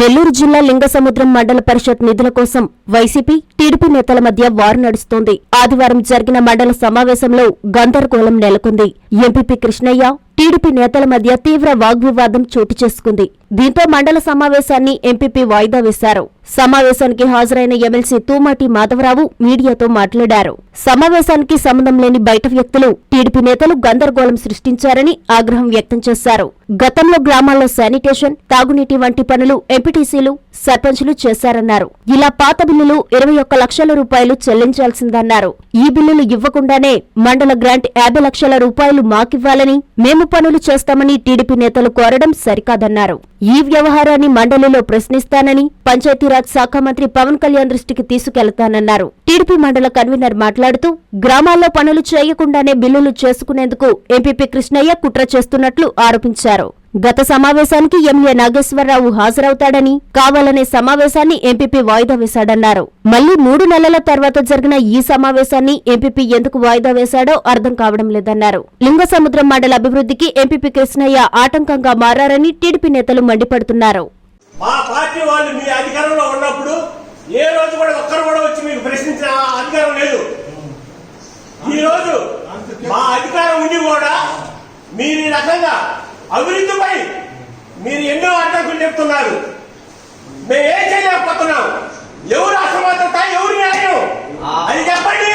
నెల్లూరు జిల్లా లింగసముద్రం మండల పరిషత్ నిధుల కోసం వైసీపీ టీడీపీ నేతల మధ్య వారు నడుస్తోంది. ఆదివారం జరిగిన మండల సమావేశంలో గందరగోళం నెలకొంది. ఎంపీపీ కృష్ణయ్య టీడీపీ నేతల మధ్య తీవ్ర వాగ్వివాదం చోటు చేసుకుంది. దీంతో మండల సమావేశాన్ని ఎంపీపీ వాయిదా వేశారు. సమావేశానికి హాజరైన ఎమ్మెల్సీ తూమాటి మాధవరావు మీడియాతో మాట్లాడారు. సమావేశానికి సంబంధం లేని బయట వ్యక్తులు టీడీపీ నేతలు గందరగోళం సృష్టించారని ఆగ్రహం వ్యక్తం చేశారు. గతంలో గ్రామాల్లో శానిటేషన్ తాగునీటి వంటి పనులు ఎంపీటీసీలు సర్పంచులు చేశారన్నారు. ఇలా పాత బిల్లులు ఇరవై ఒక్క లక్షల రూపాయలు చెల్లించాల్సిందన్నారు. ఈ బిల్లులు ఇవ్వకుండానే మండల గ్రాంట్ యాభై లక్షల రూపాయలు మాకివ్వాలని మేము పనులు చేస్తామని టీడీపీ నేతలు కోరడం సరికాదన్నారు. ఈ వ్యవహారాన్ని మండలిలో ప్రశ్నిస్తానని పంచాయతీరాజ్ శాఖ మంత్రి పవన్ కళ్యాణ్ దృష్టికి తీసుకెళ్తానన్నారు. టీడీపీ మండల కన్వీనర్ మాట్లాడుతూ గ్రామాల్లో పనులు చేయకుండానే బిల్లులు చేసుకునేందుకు ఎంపీపీ కృష్ణయ్య కుట్ర చేస్తున్నట్లు ఆరోపించారు. గత సమావేశానికి ఎంఏ నాగేశ్వరరావు హాజరవుతాడని కావాలనే సమావేశాన్ని ఎంపీపీ వాయిదా వేశాడన్నారు. మళ్ళీ మూడు నెలల తర్వాత జరిగిన ఈ సమావేశాన్ని ఎంపీపీ ఎందుకు వాయిదా వేశాడో అర్థం కావడం లేదన్నారు. లింగసముద్రం మండల అభివృద్ధికి ఎంపీపీ కృష్ణయ్య ఆటంకంగా మారారని టీడీపీ నేతలు మండిపడుతున్నారు. మా పార్టీ వాళ్ళు మీ అధికారంలో ఉన్నప్పుడు ఏ రోజు కూడా ఒక్కరు కూడా వచ్చి మీకు ప్రశ్నించిన అధికారం లేదు. ఈ రోజు మా అధికారం ఉండి కూడా మీరు ఈ రకంగా అభివృద్ధిపై మీరు ఎన్నో అడ్డంకులు చెప్తున్నారు మేము ఏం చేయలేకపోతున్నాం. ఎవరు అసమర్థత ఎవరు న్యాయం? అది చెప్పండి.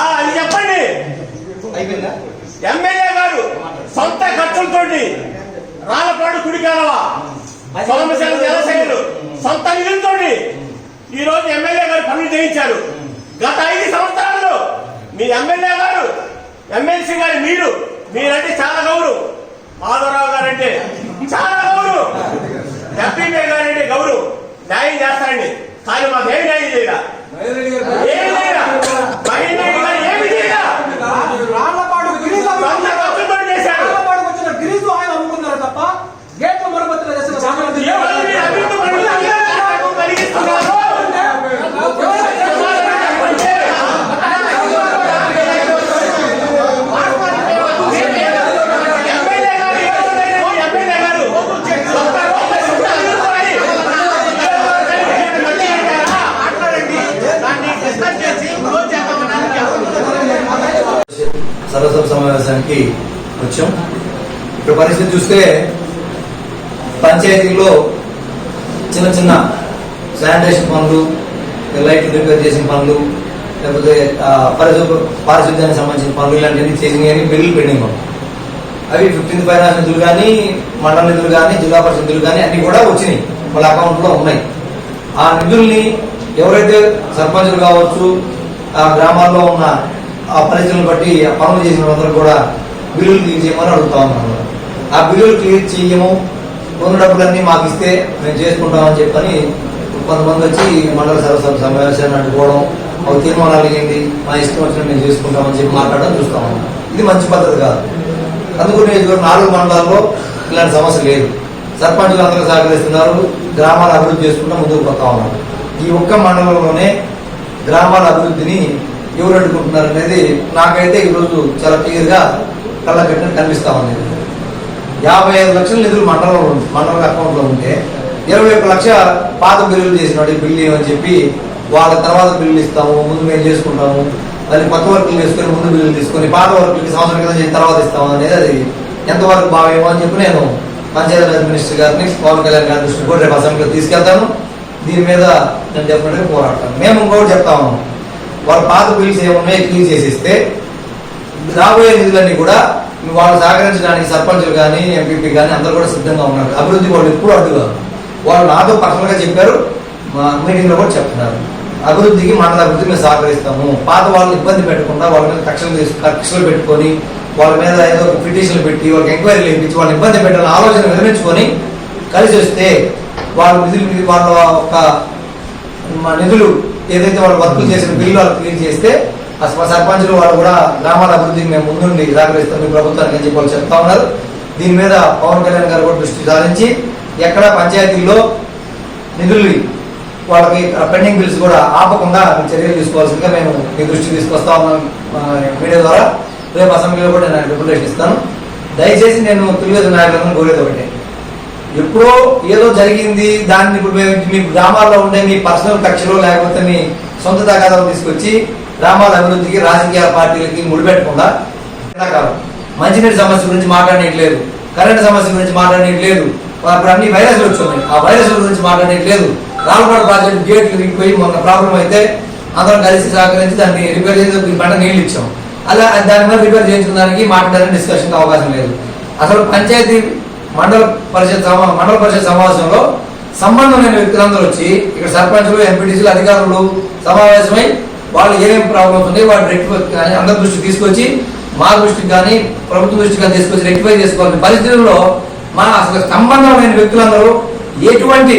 అది చెప్పండి. ఎమ్మెల్యే గారు సొంత ఖర్చులతోటి రాళ్ళపాడు కుడికాలవ సోమశేల సొంత నిధులతోటి ఈ రోజు ఎమ్మెల్యే గారు పనులు చేయించారు. గత ఐదు సంవత్సరాల్లో మీ ఎమ్మెల్యే గారు ఎమ్మెల్సీ గారు మీరు మీరంటే చాలా గౌరవం. మాధవరావు గారంటే చాలా గౌరవం. ఎంపీపీ గారంటే గౌరవం. న్యాయం చేస్తారండి. కానీ మాకేం ఏం న్యాయం చేయరా ఏం చేయరా మహేంద్ర రెడ్డి గారు ఏమి చేయరా రాళ్ళపాడు గిరీజు సొంత ఖర్చులతో చేశారు రాళ్ళపాడుకు వచ్చిన గిరీజు ఆయన అమ్ముకున్నారు తప్ప గేట్ల మరమ్మతులు చేసిన సామాన్యులు ఎవరు మీ అభివృద్ధి పనులు అందరికీ కలిగిస్తున్నారు? ఎమ్మెల్యే గారు ఎవరైనా మీ ఎమ్మెల్యే గారు సొంత రూపాయి సొంత నిలుపుకొని మాట్లాడండి దాన్ని డిస్కస్ చేసి క్లోజ్ చేద్దామనడానికి సర్వసభ సమావేశానికి వచ్చాం ఇప్పుడు పరిస్థితి చూస్తే పంచాయతీలో చిన్న చిన్న శానిటేషన్ పనులు లైట్ రిపేర్ చేసిన పనులు లేకపోతే ఆ, పరిశుభ్ర పారిశుద్ధ్యానికి సంబంధించిన పనులు ఇలాంటివన్నీ చేసినవి కానీ బిల్లులు పెండింగ్ ఉన్నాయి అవి ఫిఫ్టీన్త్ ఫైనాన్స్ నిధులు కానీ మండల నిధులు కానీ జిల్లా పరిషత్ నిధులు కానీ అన్ని కూడా వచ్చినాయి. వాళ్ళ అకౌంట్లో ఉన్నాయి. ఆ నిధుల్ని ఎవరైతే సర్పంచులు కావచ్చు ఆ గ్రామాల్లో ఉన్న ఆ పరిస్థితులను బట్టి ఆ పనులు చేసిన వాళ్ళందరూ కూడా బిల్లులు క్లియర్ చేయమని అడుగుతా ఉన్నాను. ఆ బిల్లులు క్లియర్ చేయము. ఉన్న డబ్బులన్నీ మాకు ఇస్తే మేము చేసుకుంటామని చెప్పని కొంతమంది వచ్చి మండల సర్వసభ సమావేశాన్ని అడ్డుకోవడం ఒక తీర్మానాలు ఏంటి మా ఇష్టం వచ్చిన మేము చేసుకుంటామని చెప్పి మాట్లాడడం చూస్తా ఉన్నాం. ఇది మంచి పద్ధతి కాదు. అందుకు నియోజకవర్గం నాలుగు మండలాల్లో ఇలాంటి సమస్య లేదు. సర్పంచులు అందరూ సహకరిస్తున్నారు. గ్రామాలు అభివృద్ధి చేసుకుంటూ ముందుకు పోతా ఉన్నారు ఈ ఒక్క మండలంలోనే గ్రామాల అభివృద్ధిని ఎవరు అడ్డుకుంటున్నారు అనేది నాకైతే ఈరోజు చాలా క్లియర్గా కళ్ళ కట్టిన కనిపిస్తా ఉంది. యాభై ఐదు లక్షల నిధులు మండలంలో మండల అకౌంట్లో ఉంటే ఇరవై ఒక్క లక్ష పాత బిల్లులు చేసినాడు బిల్లు అని చెప్పి వాళ్ళ తర్వాత బిల్లులు ఇస్తాము ముందు మేము చేసుకుంటాము దాన్ని కొత్త వర్కులు చేసుకొని ముందు బిల్లులు తీసుకొని పాత వర్కులకి సంవత్సరం క్రితం చేసిన తర్వాత ఇస్తాము అనేది అది ఎంతవరకు భావ్యమో అని చెప్పి నేను పంచాయతీరాజ్ మినిస్టర్ గారిని పవన్ కళ్యాణ్ గారి దృష్టి కూడా రేపు అసెంబ్లీలో తీసుకెళ్తాను. దీని మీద నేను డెఫినెట్గా పోరాడతాను. మేము ఇంకోటి చెప్తా ఉన్నాం. వాళ్ళ పాత బిల్స్ ఏమున్నాయో క్లీన్ చేసిస్తే రాబోయే నిధులన్నీ కూడా వాళ్ళు సహకరించడానికి సర్పంచులు కానీ ఎంపీపీ కానీ అందరూ కూడా సిద్ధంగా ఉన్నారు. అభివృద్ధి వాళ్ళు ఎప్పుడు అడ్డుగా వాళ్ళు నాతో పర్సనల్గా చెప్పారు. మా మీటింగ్లో కూడా చెప్తున్నారు. అభివృద్ధికి మండల అభివృద్ధి మేము సహకరిస్తాము. పాత వాళ్ళని ఇబ్బంది పెట్టకుండా వాళ్ళ మీద కక్షలు తీసు కక్షలు పెట్టుకొని వాళ్ళ మీద ఏదో పిటిషన్లు పెట్టి వాళ్ళకి ఎంక్వైరీలు ఇప్పించి వాళ్ళని ఇబ్బంది పెట్టాలని ఆలోచన విరమించుకొని కలిసి వస్తే వాళ్ళ నిధులు వాళ్ళ ఒక నిధులు ఏదైతే వాళ్ళు వర్కులు చేసిన బిల్లు వాళ్ళు క్లియర్ చేస్తే సర్పంచులు వాళ్ళు కూడా గ్రామాల అభివృద్ధికి మేము ముందుండి సహకరిస్తాం మీ ప్రభుత్వానికి అని చెప్పి వాళ్ళు చెప్తా ఉన్నారు. దీని మీద పవన్ కళ్యాణ్ గారు కూడా దృష్టి సారించి ఎక్కడ పంచాయతీల్లో నిధులు వాళ్ళకి పెండింగ్ బిల్స్ కూడా ఆపకుండా చర్యలు తీసుకోవాల్సిందిగా మేము మీ దృష్టికి తీసుకొస్తా ఉన్నాం మీడియా ద్వారా. రేపు అసెంబ్లీలో కూడా నేను రిప్రజెంటేషన్ ఇస్తాను దయచేసి నేను తెలుగుదేశం నాయకులను కోరేది ఒకటే. ఎప్పుడో ఏదో జరిగింది దాన్ని ఇప్పుడు మేము మీ గ్రామాల్లో ఉండే మీ పర్సనల్ కక్షలో లేకపోతే మీ సొంత తగాదాలు తీసుకొచ్చి గ్రామాల అభివృద్ధికి రాజకీయ పార్టీలకి ముడిపెట్టకుండా ఎండాకాలం మంచినీటి సమస్య గురించి మాట్లాడలేదు కరెంట్ సమస్య గురించి మాట్లాడలేదు ఇప్పుడు అన్ని వైరస్లు వచ్చున్నాయి ఆ వైరస్ల గురించి మాట్లాడలేదు రాలపాడు ప్రాజెక్ట్ గేట్లు విరిగిపోయి మొన్న ప్రాబ్లం అయితే అందరం కలిసి సహకరించి దాన్ని రిపేర్ చేసి పంట నీళ్ళు ఇచ్చాం. అలా దాని మీద రిపేర్ చేయించడానికి మాట్లాడడానికి డిస్కషన్కి అవకాశం లేదు. అసలు పంచాయతీ మండల పరిషత్ మండల పరిషత్ సమావేశంలో సంబంధం లేని వ్యక్తులందరూ వచ్చి ఇక్కడ సర్పంచులు ఎంపీటీసీలు అధికారులు సమావేశమై వాళ్ళు ఏమేమి ప్రాబ్లమ్స్ ఉన్నాయి వాటి రెక్టిఫై కానీ అందరి దృష్టికి తీసుకొచ్చి మా దృష్టికి కానీ ప్రభుత్వ దృష్టికి కానీ తీసుకొచ్చి రెక్టిఫై చేసుకోవాలి పరిస్థితుల్లో మన అసలు సంబంధమైన వ్యక్తులందరూ ఎటువంటి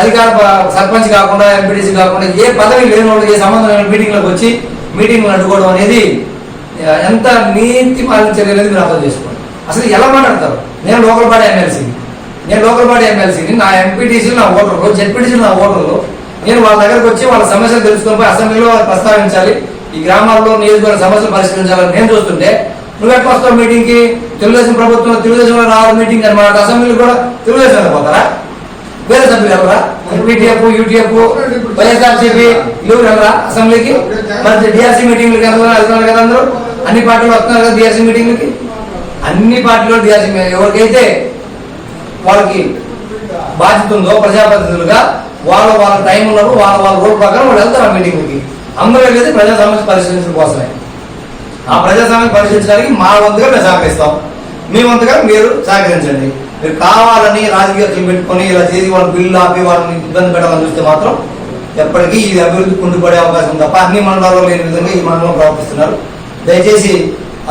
అధికార సర్పంచ్ కాకుండా ఎంపీటీసీ కాకుండా ఏ పదవి లేని వాళ్ళు ఏ సంబంధమైన మీటింగ్లకు వచ్చి మీటింగ్లు అడ్డుకోవడం అనేది ఎంత నీతి మాలిన చర్య అనేది మీరు అర్థం చేసుకోండి. అసలు ఎలా మాట్లాడతారు? నేను లోకల్ పార్టీ ఎమ్మెల్సీని. నేను లోకల్ పార్టీ ఎమ్మెల్సీని నా ఎంపీటీసీలు నా ఓటర్లు జెడ్పీటీసీలు నా ఓటర్లు నేను వాళ్ళ దగ్గరకు వచ్చి వాళ్ళ సమస్యలు తెలుసుకొని పోయి అసెంబ్లీలో వాళ్ళు ప్రస్తావించాలి. ఈ గ్రామాల్లో నియోజకవర్గ సమస్యలు పరిష్కరించాలని నేను చూస్తుంటే నువ్వు ఎట్లా వస్తావు మీటింగ్కి తెలుగుదేశం ప్రభుత్వం తెలుగుదేశంలో రావాలి మీటింగ్ అనమాట అసెంబ్లీలో కూడా తెలుగుదేశం పోతారా? వేరే సభ్యులు ఎవరా? పీటీఎఫ్ యూటీఎఫ్ వైఎస్ఆర్సీపీ ఎవరు ఎవరా అసెంబ్లీకి? మరి డిఆర్సీ మీటింగ్లకి వెళ్తున్నారు కదా అందరూ? అన్ని పార్టీలు వస్తున్నారు కదా డిఆర్సీ మీటింగ్లకి? అన్ని పార్టీలో డిఆర్సీ ఎవరికైతే వాళ్ళకి బాధ్యత ఉందో ప్రజాప్రతినిధులుగా వాళ్ళ వాళ్ళ టైం ఉన్నప్పుడు వాళ్ళ వాళ్ళ రూల్ ప్రకారం వాళ్ళు వెళ్తారు ఆ మీటింగ్కి అందరూ వెళ్ళేది ప్రజా సమస్య పరిశీలించడం కోసమే. ఆ ప్రజా సమస్య పరిశీలించడానికి మా వంతుగా మేము సహకరిస్తాం. మీ వంతుగా మీరు సహకరించండి. మీరు కావాలని రాజకీయాలు పెట్టుకొని ఇలా చేసి వాళ్ళ బిల్లు ఆపి వాళ్ళని ఇబ్బంది పెట్టాలని చూస్తే మాత్రం ఎప్పటికీ ఇది అభివృద్ధి కుంటుపడే అవకాశం తప్ప అన్ని మండలాల్లో లేని విధంగా ఈ మండలం ప్రవర్తిస్తున్నారు. దయచేసి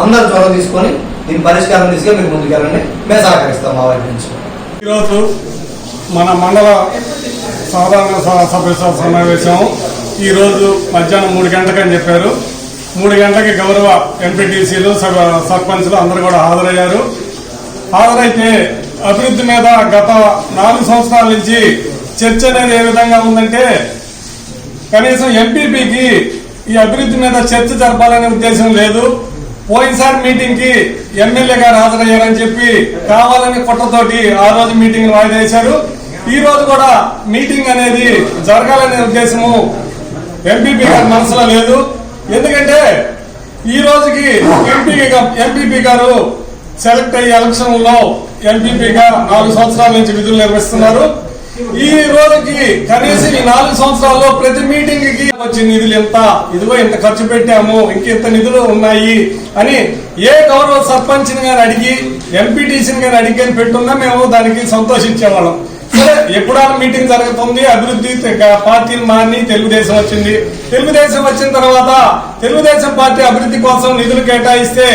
అందరూ చొరవ తీసుకొని దీని పరిష్కారం తీసుకొని మీరు ముందుకెళ్ళండి. మేము సహకరిస్తాం మా వైపు నుంచి. ఈరోజు మన మండల సాధారణ సభ్య సమావేశం ఈరోజు మధ్యాహ్నం మూడు గంటలకని చెప్పారు. మూడు గంటలకి గౌరవ ఎంపీటీసీలు సర్పంచ్లు అందరూ కూడా హాజరయ్యారు. హాజరైతే అభివృద్ధి మీద గత నాలుగు సంవత్సరాల నుంచి చర్చ అనేది ఏ విధంగా ఉందంటే కనీసం ఎంపీపీకి ఈ అభివృద్ధి మీద చర్చ జరపాలనే ఉద్దేశం లేదు. పోయినసారి మీటింగ్కి ఎమ్మెల్యే గారు హాజరయ్యారని చెప్పి కావాలని కుట్రతోటి ఆ రోజు మీటింగ్ వాయిదా వేశారు. ఈ రోజు కూడా మీటింగ్ అనేది జరగాలనే ఉద్దేశము ఎంపీపీ గారి మనసులో లేదు. ఎందుకంటే ఈ రోజుకి ఎంపీ ఎంపీపీ గారు సెలెక్ట్ అయ్యే ఎలక్షన్లో ఎంపీపీగా నాలుగు సంవత్సరాల నుంచి విధులు నిర్వహిస్తున్నారు. ఈ రోజుకి కనీసం ఈ నాలుగు సంవత్సరాల్లో ప్రతి మీటింగ్కి వచ్చే నిధులు ఎంత ఇదిగో ఇంత ఖర్చు పెట్టాము ఇంకెంత నిధులు ఉన్నాయి అని ఏ గౌరవ సర్పంచ్ గాని అడిగి ఎంపీటీసీని గాని అడిగి కానీ పెట్టున్నా మేము దానికి సంతోషించేవాళ్ళం. సరే ఎప్పుడైనా మీటింగ్ జరుగుతుంది? అభివృద్ధి పార్టీని పార్టీలు మారి తెలుగుదేశం వచ్చింది. తెలుగుదేశం వచ్చిన తర్వాత తెలుగుదేశం పార్టీ అభివృద్ధి కోసం నిధులు కేటాయిస్తే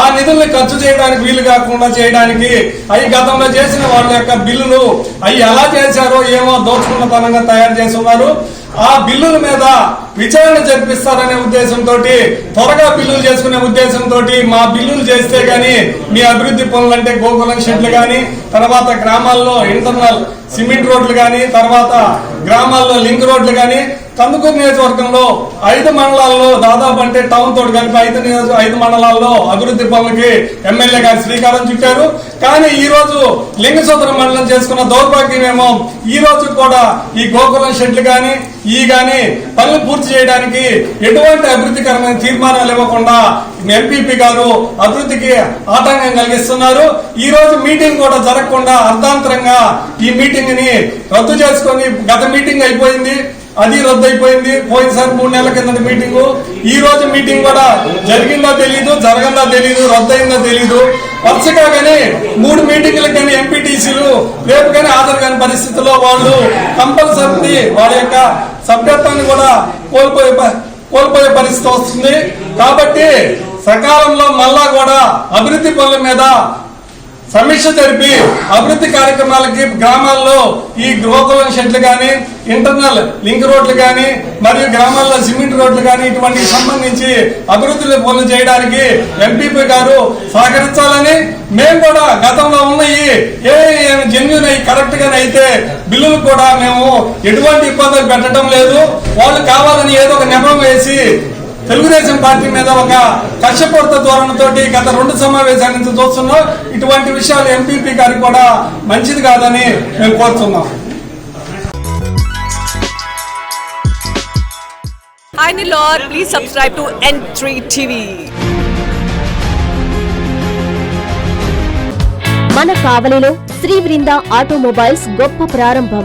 ఆ నిధుల్ని ఖర్చు చేయడానికి వీలు కాకుండా చేయడానికి అవి గతంలో చేసిన వాళ్ళ యొక్క బిల్లులు అవి ఎలా చేశారో ఏమో దోచుకున్న తనంగా తయారు చేసి ఉన్నారు ఆ బిల్లుల మీద విచారణ జరిపిస్తారనే ఉద్దేశంతో త్వరగా బిల్లులు చేసుకునే ఉద్దేశంతో మా బిల్లులు చేస్తే గానీ మీ అభివృద్ధి పనులు అంటే గోకులం షెడ్లు కానీ తర్వాత గ్రామాల్లో ఇంటర్నల్ సిమెంట్ రోడ్లు కానీ తర్వాత గ్రామాల్లో లింక్ రోడ్లు కానీ కందుకూరు నియోజకవర్గంలో ఐదు మండలాల్లో దాదాపు అంటే టౌన్ తోటి కలిపి ఐదు నియోజక ఐదు మండలాల్లో అభివృద్ధి పనులకి ఎమ్మెల్యే గారు శ్రీకారం చుట్టారు. కానీ ఈ రోజు లింగసూత్ర మండలం చేసుకున్న దౌర్భాగ్యమేమో ఈ రోజు కూడా ఈ గోకులం షెడ్లు కానీ ఈ కానీ పనులు పూర్తి చేయడానికి ఎటువంటి అభివృద్ధికరమైన తీర్మానాలు ఇవ్వకుండా ఎంపీపీ గారు అభివృద్ధికి ఆటంకం కలిగిస్తున్నారు. ఈ రోజు మీటింగ్ కూడా జరగకుండా అర్ధాంతరంగా ఈ మీటింగ్ని రద్దు చేసుకొని గత మీటింగ్ అయిపోయింది. అది రద్దు అయిపోయింది పోయినసారి మూడు నెలల కింద మీటింగ్. ఈ రోజు మీటింగ్ కూడా జరిగిందో తెలియదు జరగందో తెలియదు రద్దు తెలీదు. తెలియదు వరుసగా కానీ మూడు మీటింగ్లకు కానీ ఎంపీటీసీలు రేపు కానీ హాజరు కాని పరిస్థితుల్లో వాళ్ళు కంపల్సరీ వాళ్ళ యొక్క సభ్యత్వాన్ని కూడా కోల్పోయే ప- కోల్పోయే పరిస్థితి వస్తుంది. కాబట్టి సకాలంలో మళ్ళా కూడా అభివృద్ధి పనుల మీద సమీక్ష జరిపి అభివృద్ధి కార్యక్రమాలకి గ్రామాల్లో ఈ గృహకులం షెడ్లు కానీ ఇంటర్నల్ లింక్ రోడ్లు కానీ మరియు గ్రామాల్లో సిమెంట్ రోడ్లు కానీ ఇటువంటి సంబంధించి అభివృద్ధి పనులు చేయడానికి ఎంపీపీ గారు సహకరించాలని మేము కూడా గతంలో ఉన్నాయి ఏ జెన్యున్ అయి కరెక్ట్ గానే అయితే బిల్లులు కూడా మేము ఎటువంటి ఇబ్బందులు పెట్టడం లేదు. వాళ్ళు కావాలని ఏదో ఒక నెపం వేసి తెలుగుదేశం పార్టీ మీద ఒక కక్షపూరిత ధోరణితోటి గత రెండు సమావేశాల నుంచి చూస్తున్నాం ఇటువంటి విషయాలు ఎంపీపీ గారికి కూడా మంచిది కాదని మేము కోరుతున్నాం Hi Nilor, please subscribe to N3 TV. మన కావలిలో శ్రీ బృంద ఆటోమొబైల్స్ గొప్ప ప్రారంభం